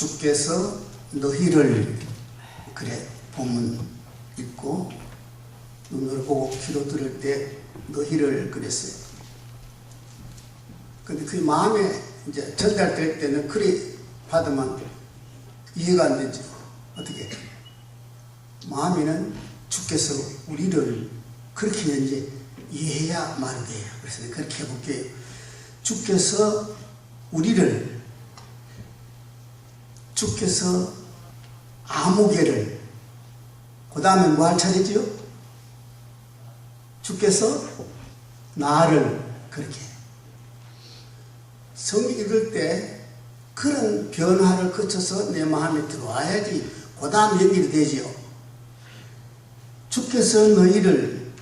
주께서 너희를 그래 보면 있고 눈을 보고 기도 들을 때 너희를 그랬어요. 근데 그 마음에 이제 전달될 때는 그리 받으면 이해가 안 되죠. 어떻게? 마음에는 주께서 우리를 그렇게 이제 이해해야 말이 돼요. 그래서 그렇게 해볼게요. 주께서 우리를 주께서 아무개를 그 다음에 뭐 할 차례지요? 주께서 나를 그렇게 성경 읽을 때 그런 변화를 거쳐서 내 마음에 들어와야지 그 다음 연결이 되지요. 주께서 너희를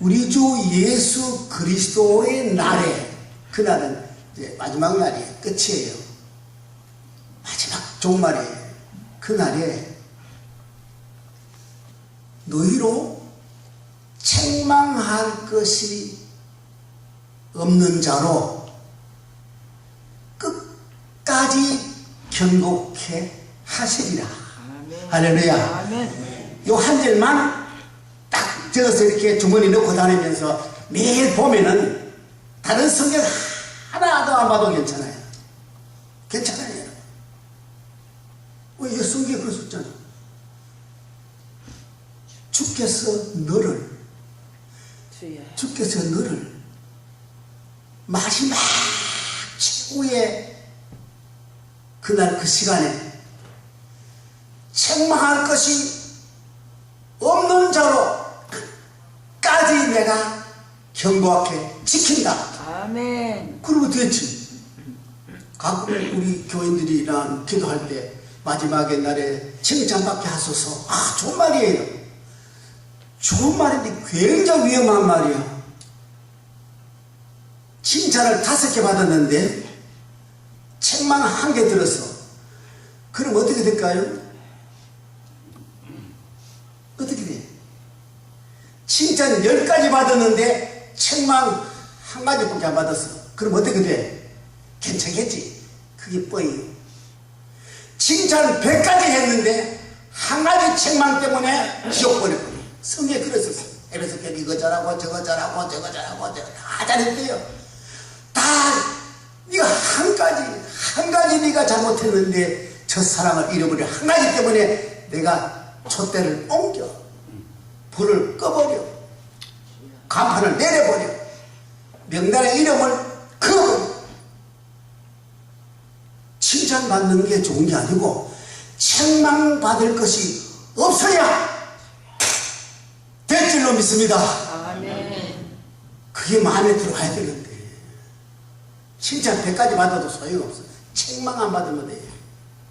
우리 주 예수 그리스도의 날에 그날은 이제 마지막 날이 끝이에요. 종말이에요. 그날에 너희로 책망할 것이 없는 자로 끝까지 견고케 하시리라. 할렐루야. 요 한 절만 딱 적어서 이렇게 주머니 넣고 다니면서 매일 보면은 다른 성경 하나도 안 봐도 괜찮아요. 괜찮아요. 왜 성경에 있잖아. 주께서 너를. 주께서 너를 마지막 최후의 그날 그 시간에 책망할 것이 없는 자로 끝까지 내가 견고하게 지킨다. 아멘. 그러면 됐지. 가끔 우리 교인들이랑 기도할 때 마지막에 날에 칭찬받게 하소서. 아, 좋은 말이에요. 좋은 말인데 굉장히 위험한 말이야. 칭찬을 다섯 개 받았는데 책만 한 개 들었어. 그럼 어떻게 될까요? 어떻게 돼? 칭찬 열 가지 받았는데 책만 한 가지밖에 안 받았어. 그럼 어떻게 돼? 괜찮겠지? 그게 뻥이에요. 칭찬 백 가지 했는데 한 가지 책망 때문에 지옥 버렸거든요. 성경에 그랬었어. 에베소 교 이거 잘하고 저거 잘하고 저거 잘하고 저거 다 잘했대요. 다 네가 한 가지 한 가지 네가 잘못했는데 저 사랑을 잃어버려 한 가지 때문에 내가 촛대를 옮겨 불을 꺼버려 간판을 내려버려 명단의 이름을 그어버려 칭찬받는 게 좋은 게 아니고 책망받을 것이 없어야 될 줄로 믿습니다. 그게 마음에 들어와야 되는데 칭찬 100가지 받아도 소용없어 책망 안 받으면 돼요.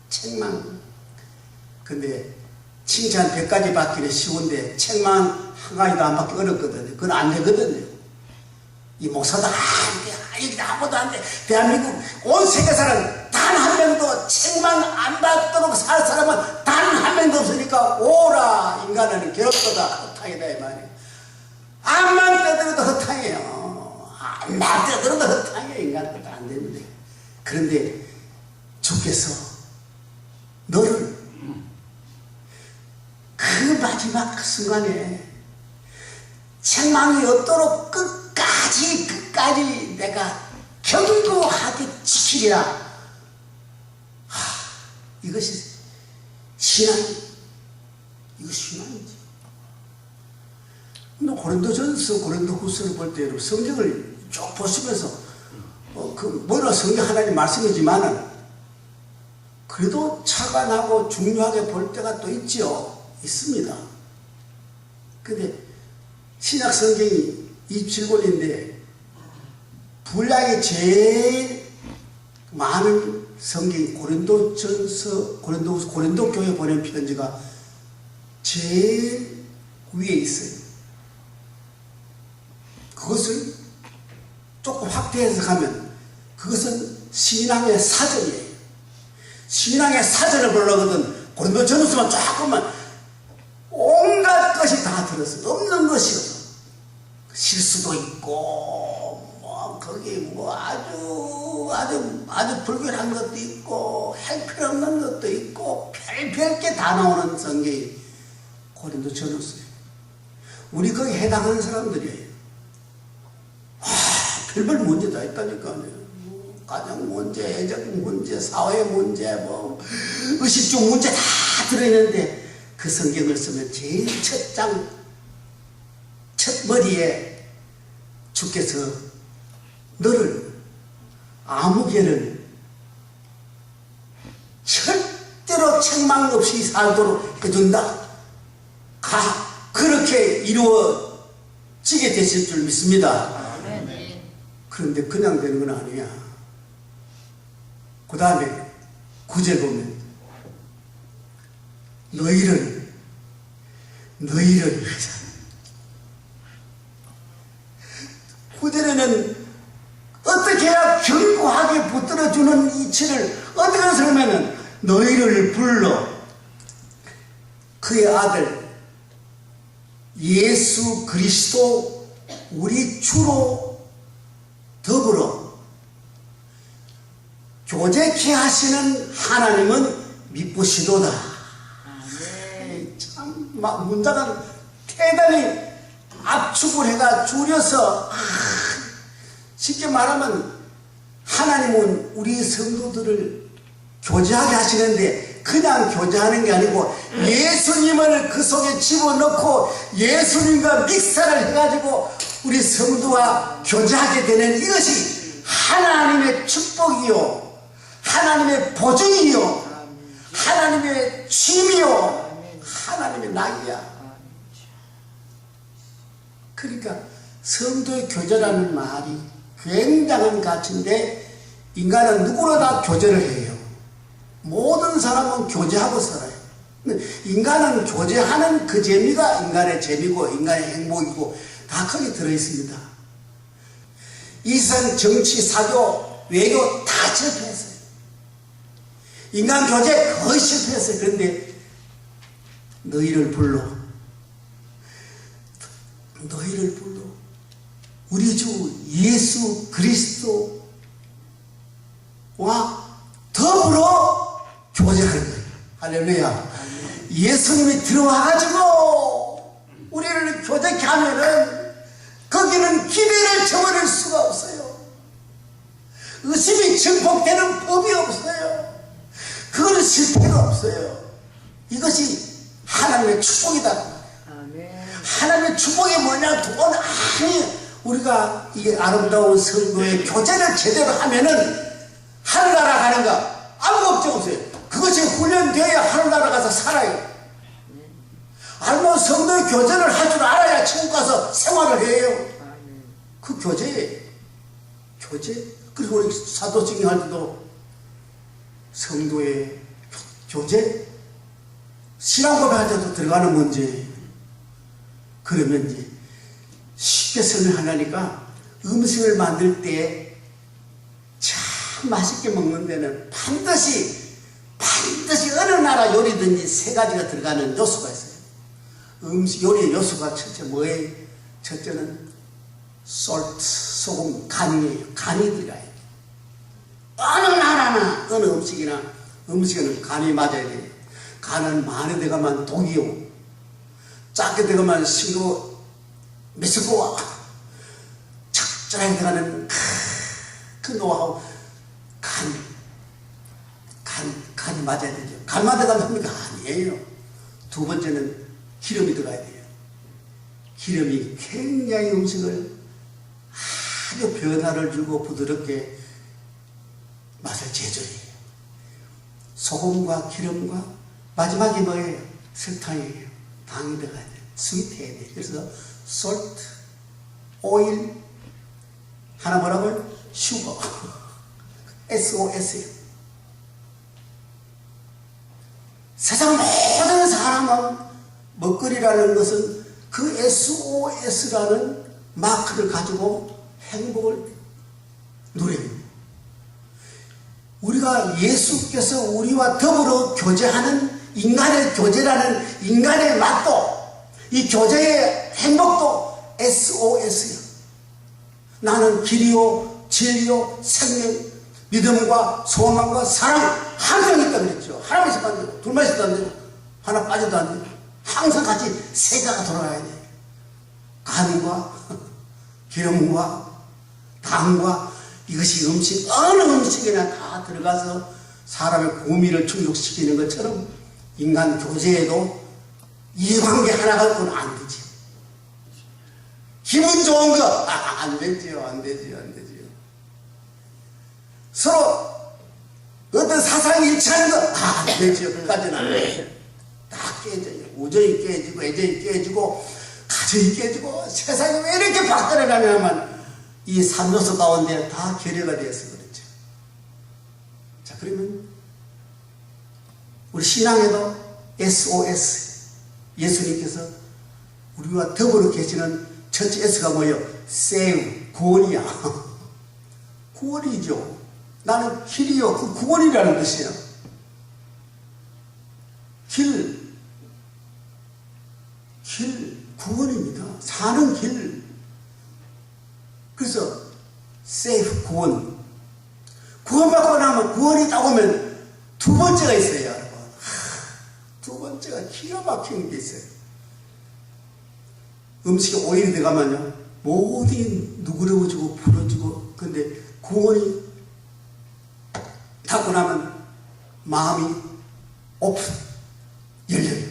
책망. 근데 칭찬 100가지 받기는 쉬운데 책망 한 가지도 안 받기 어렵거든요. 그건 안 되거든요. 이 목사도 안돼 이게 아무도 안 돼. 대한민국 온 세계 사람 단 한 명도 책망 안 받도록 살 사람은 단 한 명도 없으니까 오라 인간은 괴롭도다 헛탕이다 이 말이에요 암만 떠들어도 헛탕이에요. 암만 떠들어도 헛탕이에요. 인간 것도 안 되는데. 그런데 주께서 너를 그 마지막 순간에 책망이 없도록 끝까지 끝까지 내가 견고하게 지키리라. 하, 이것이 신앙, 이것이 신앙이지. 근데 고린도전서 고린도후서를 볼때 성경을 쭉 보시면서 어, 그 뭐라 성경 하나님 말씀이지만은 그래도 차관하고 중요하게 볼 때가 또 있지요. 있습니다. 근데 신약 성경이 27권인데 분량이 제일 많은 성경이 고린도전서 고린도 고린도 교회 보낸 편지가 제일 위에 있어요. 그것을 조금 확대해서 가면 그것은 신앙의 사전이에요. 신앙의 사전을 보려거든 고린도 전서만 조금만 온갖 것이 다 들었어. 없는 것이 없어. 실수도 있고 뭐뭐 거기 뭐 아주 아주 아주 불결한 것도 있고 형편없는 것도 있고 별별 게 다 나오는 성경이 고린도 전후서예요. 우리 거기에 해당하는 사람들이에요. 와 별별 문제 다 있다니까요. 뭐 가정 문제, 애적 문제, 사회 문제, 뭐 의식주 문제 다 들어있는데 그 성경을 쓰면 제일 첫 장, 첫 머리에 주께서 너를 아무 개는 절대로 책망 없이 살도록 해준다. 가 그렇게 이루어지게 되실 줄 믿습니다. 그런데 그냥 되는 건 아니야. 그 다음에 구절 보면 너희를 너희를 구절에는 견고하게 붙들어주는 이치를 어떻게 설명하면 너희를 불러 그의 아들 예수 그리스도 우리 주로 더불어 교제케 하시는 하나님은. 아멘. 참막 문자가 대단히 압축을 해가 줄여서 아, 쉽게 말하면 하나님은 우리 성도들을 교제하게 하시는데 그냥 교제하는 게 아니고 예수님을 그 속에 집어넣고 예수님과 믹사를 해가지고 우리 성도와 교제하게 되는 이것이 하나님의 축복이요. 하나님의 보증이요. 하나님의 취미요. 하나님의 낙이야. 그러니까 성도의 교제라는 말이 굉장한 가치인데 인간은 누구나 다 교제를 해요. 모든 사람은 교제하고 살아요. 인간은 교제하는 그 재미가 인간의 재미고 인간의 행복이고 다 거기 들어있습니다. 이선 정치, 사교, 외교 다 실패했어요. 인간 교제 거의 실패했어요. 그런데 너희를 불러 너희를 불러 우리 주 예수 그리스도 와 더불어 교제하는 거예요. 할렐루야. 예수님이 들어와가지고 우리를 교제케 하면은 거기는 기대를 저버릴 수가 없어요. 의심이 증폭되는 법이 없어요. 그거는 실패가 없어요. 이것이 하나님의 축복이다. 하나님의 축복이 뭐냐? 돈 아니 우리가 이게 아름다운 성도의 교제를 제대로 하면은 거 아무 걱정 없어요. 그것이 훈련되어야 하늘나라 가서 살아요. 알고 성도의 교제를 할 줄 알아야 천국 가서 생활을 해요. 그 교제예요. 교제. 그리고 우리 사도증이 할 때도 성도의 교- 교제 신앙 고백 할 때도 들어가는 문제예요. 그러면 이제 쉽게 설명하려니까 음식을 만들 때 참 맛있게 먹는 데는 반드시 반드시 어느 나라 요리든지 세 가지가 들어가는 요소가 있어요. 음식 요리의 요소가 첫째 뭐예요? 첫째는 salt, 소금, 간이에요. 간이 들어가야 돼. 어느 나라나 어느 음식이나 음식에는 간이 맞아야 돼요. 간은 많이 들어가면 독이요. 작게 들어가면 싱거 미스고와 적절하게 들어가는 그 노하우 간, 간, 간이 맞아야 되죠. 간만 들어가면 됩니까? 아니에요. 두 번째는 기름이 들어가야 돼요. 기름이 굉장히 음식을 아주 변화를 주고 부드럽게 맛을 제조해요. 소금과 기름과 마지막에 뭐예요? 설탕이에요. 당이 들어가야 돼요. 스윗해야 돼요. 그래서 salt, oil, 하나 뭐라고요? 슈거. SOS요. 세상 모든 사람은 먹거리라는 것은 그 SOS라는 마크를 가지고 행복을 누려요. 우리가 예수께서 우리와 더불어 교제하는 인간의 교제라는 인간의 맛도 이 교제의 행복도 SOS요. 나는 길이요 진리요 생명 믿음과 소망과 사랑 항상 있다 그랬죠 하나만 있어도 안 되고 둘만 있어도 안 되고 하나 빠져도 안 되고 항상 같이 세자가 돌아가야 돼 간과 기름과 당과 이것이 음식 어느 음식이나 다 들어가서 사람의 고미를 충족시키는 것처럼 인간 교제에도 이해관계 하나가 없고는 안 되지. 기분 좋은 거, 아, 안 되지요, 안 되지요, 안 되지요. 서로 어떤 사상이 일치하는 거, 아, 안 되지요, 그까지는 안 돼요. 다 깨져요. 우정이 깨지고, 애정이 깨지고, 가정이 깨지고, 세상이 왜 이렇게 바뀌어가냐면, 이 삼요소 가운데 다 결여가 되어서 그렇죠. 자, 그러면, 우리 신앙에도 SOS, 예수님께서 우리와 더불어 계시는 첫째 S가 뭐예요? Save, 구원이야. 구원이죠. 나는 길이요. 그 구원이라는 뜻이에요. 길, 길, 구원입니다. 사는 길. 그래서 세이프 구원. 구원받고 나면 구원이 딱 오면 두 번째가 있어요, 여러분. 하, 두 번째가 기가 막히는 게 있어요. 음식에 오일이 들어가면요, 모든 누그러워지고 부러지고, 근데 구원이 닫고 나면 마음이 오픈, 열려요.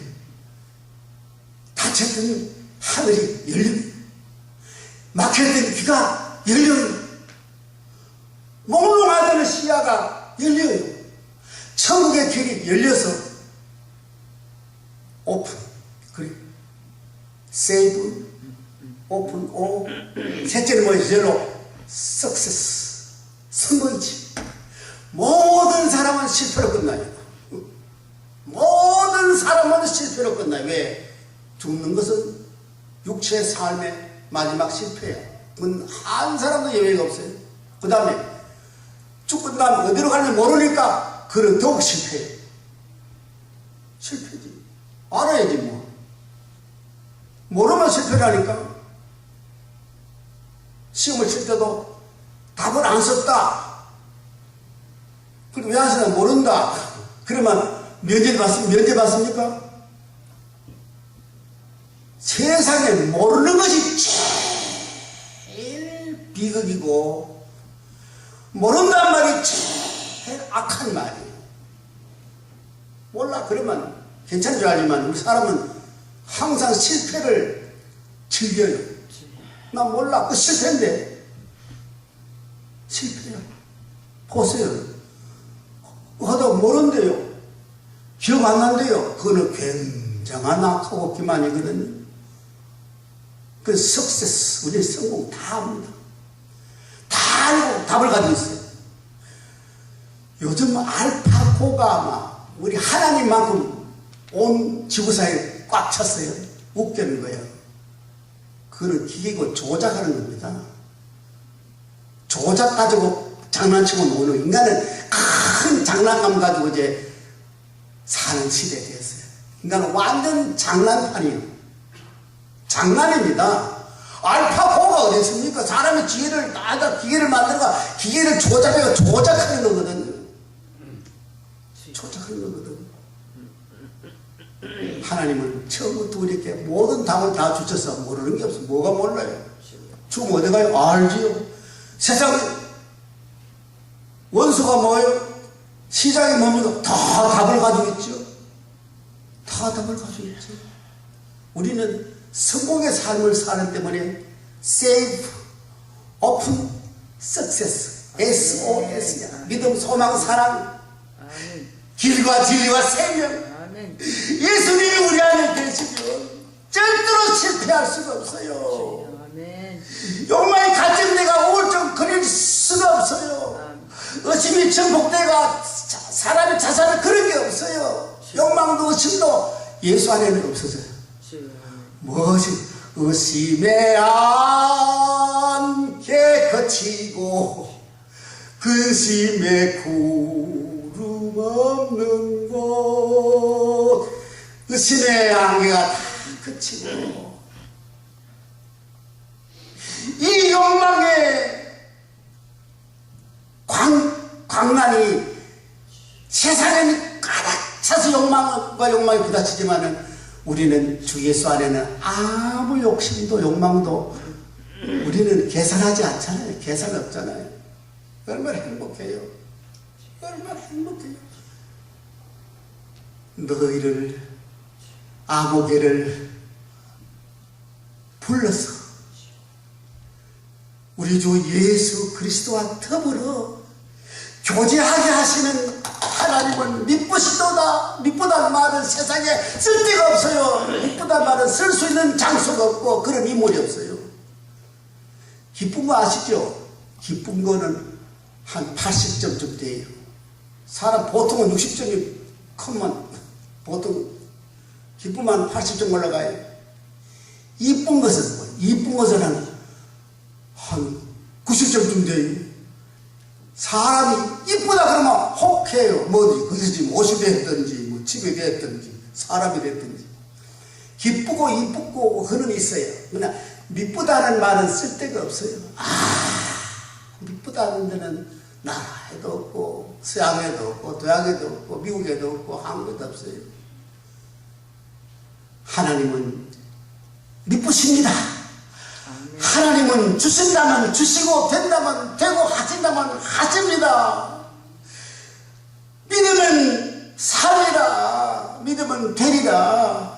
닫혔던 하늘이 열려요. 막혔던 귀가 열려요. 몽롱하던 시야가 열려요. 천국의 길이 열려서 오픈. 그래. 세이브, 오픈, 오. 셋째는 뭐예요? 절로 석세스. 성공이지. 사람은 실패로 끝나요. 모든 사람은 실패로 끝나요. 왜? 죽는 것은 육체의 삶의 마지막 실패예요. 그건 한 사람도 예외가 없어요. 그 다음에 죽고 다음 어디로 가는지 모르니까 그는 더욱 실패해요. 실패지. 알아야지 뭐. 모르면 실패라니까. 시험을 칠 때도 답을 안 썼다. 그리고 썼다 모른다. 그러면 면제 받습, 면제 받습니까? 세상에 모르는 것이 제일 비극이고 모른단 말이 제일 악한 말이에요. 몰라 그러면 괜찮은 줄 알지만 우리 사람은 항상 실패를 즐겨요. 나 몰라 그 실패인데 실패야. 보세요. 하다 모른대요. 기억 안 난대요. 그거는 굉장한 악하고 기만이거든요. 그 석세스, 우리의 성공 다 압니다. 다 알고 답을 가지고 있어요. 요즘 알파고가 막 우리 하나님만큼 온 지구사에 꽉 찼어요. 웃기는 거예요. 그거는 기계고 조작하는 겁니다. 조작 가지고 장난치고 노는 인간은 큰 장난감 가지고 이제 사는 시대 됐어요. 인간은 완전 장난판이에요. 장난입니다. 알파고가 어디 있습니까? 사람의 기계를 나가 기계를 만들어가 기계를 조작해가 조작하는 거거든요. 조작하는 거거든. 하나님은 처음부터 우리에게 모든 답을 다 주셔서 모르는 게 없어. 뭐가 몰라요? 죽으면 어디 가요? 알지요. 세상에 원수가 뭐예요? 시장이 뭡니까? 다 답을 가지고 있죠. 다 답을 가지고 있죠. 우리는 성공의 삶을 사는 때문에 save, open, success, SOS야. 믿음, 소망, 사랑. 길과 진리와 생명. 예수님이 우리 안에 계시면 절대로 실패할 수가 없어요. 욕망이 갈증내가 우울증 그릴 수가 없어요. 의심이 정복대가 자- 사람의 자살은 그런 게 없어요. 욕망도 의심도 예수 안에는 없어져요. 무엇이 의심에 안게 거치고 근심에 구름 없는 곳 의심의 안개가 다 그치고 이 욕망의 광, 광란이 세상에는 가득 차서 욕망과 욕망이 부딪히지만은 우리는 주 예수 안에는 아무 욕심도 욕망도 우리는 계산하지 않잖아요. 계산 없잖아요. 얼마나 행복해요. 얼마나 행복해요. 너희를 아무개를 불러서 우리 주 예수 그리스도와 더불어 교제하게 하시는 하나님은 미쁘시도다. 미쁘다는 말은 세상에 쓸 데가 없어요. 미쁘다는 말은 쓸 수 있는 장소가 없고 그런 인물이 없어요. 기쁜 거 아시죠? 기쁜 거는 한 80점쯤 돼요. 사람 보통은 60점이 크면 보통 기쁨만 80점 올라가요. 이쁜 것은 뭐 이쁜 것은 한, 한 90점쯤 돼요 사람이 이쁘다 그러면 혹해요. 뭐지? 그게 지금 옷이 됐든지, 뭐 집이 됐든지, 사람이 됐든지. 기쁘고 이쁘고 그는 있어요. 그러나 미쁘다는 말은 쓸데가 없어요. 아, 미쁘다는 데는 나라에도 없고, 서양에도 없고, 도양에도 없고, 미국에도 없고, 한국에도 없어요. 하나님은 미쁘십니다. 하나님은 주신다면 주시고 된다면 되고 하신다면 하십니다. 믿으면 살리라. 믿으면 되리라.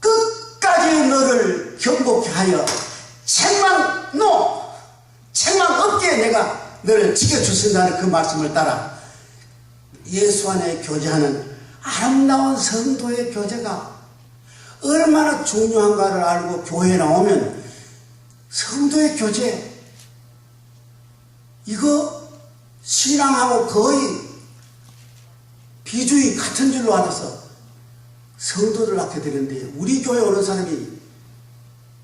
끝까지 너를 경고케 하여 책망 노 책망 없게 내가 너를 지켜주신다는 그 말씀을 따라 예수 안에 교제하는 아름다운 성도의 교제가 얼마나 중요한가를 알고 교회에 나오면 성도의 교제 이거 신앙하고 거의 비주의 같은 줄로 알아서 성도들 낳게 되는데 우리 교회 오는 사람이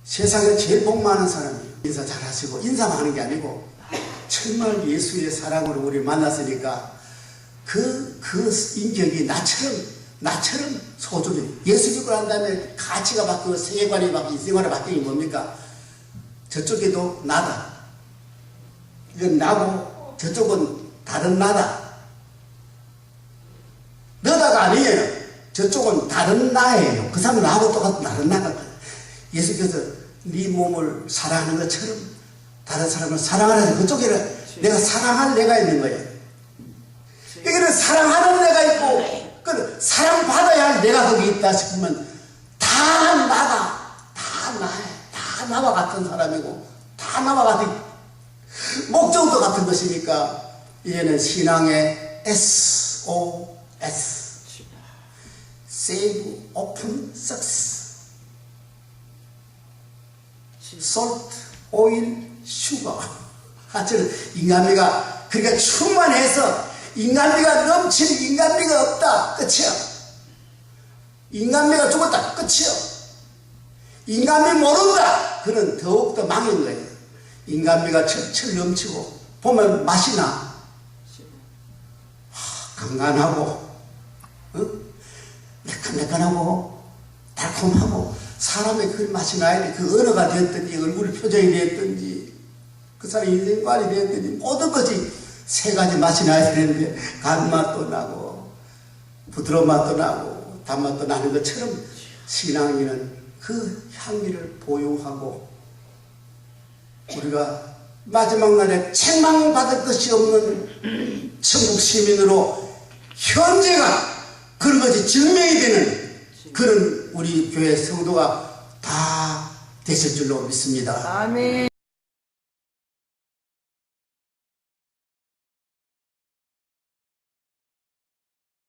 세상에 제일 복 많은 사람이에요. 인사 잘하시고 인사만 하는 게 아니고 정말 예수의 사랑으로 우리 만났으니까 그, 그 인격이 나처럼, 나처럼 소중해. 예수 믿고 난 다음에 가치가 바뀌고 세계관이 바뀌고 인생관이 바뀌는 게 뭡니까? 저쪽에도 나다. 이건 나고 저쪽은 다른 나다. 너다가 아니에요. 저쪽은 다른 나예요. 그 사람은 나하고 똑같은 다른 나가. 예수께서 네 몸을 사랑하는 것처럼 다른 사람을 사랑하라는 그쪽에는 내가 사랑할 내가 있는 거예요. 여기는 사랑하는 내가 있고, 그 사랑받아야 할 내가 거기 있다 싶으면 다 나다. 다 나야. 다 나와 같은 사람이고, 다 나와 같은 목적도 같은 것이니까, 이제는 신앙의 SOS. Save, Open, Success. Salt, Oil, Sugar. 하여튼 인간미가 그러니까 충만해서 인간미가 넘치는 인간미가 없다. 끝이야. 인간미가 죽었다. 끝이야. 인간미 모른다. 그는 더욱더 망인 거예요. 인간미가 철철 넘치고 보면 맛이 나. 하, 강간하고 어? 매끈매끈하고 달콤하고 사람의 그 맛이 나야 돼. 그 언어가 됐든지 얼굴 표정이 됐든지 그 사람의 인생관이 됐든지 모든 것이 세 가지 맛이 나야 되는데 간맛도 나고 부드러운 맛도 나고 단맛도 나는 것처럼 신앙인은 그 향기를 보유하고 우리가 마지막 날에 책망받을 것이 없는 천국 시민으로 현재가 그런 것이 증명이 되는 그런 우리 교회 성도가 다 되실 줄로 믿습니다. 아멘.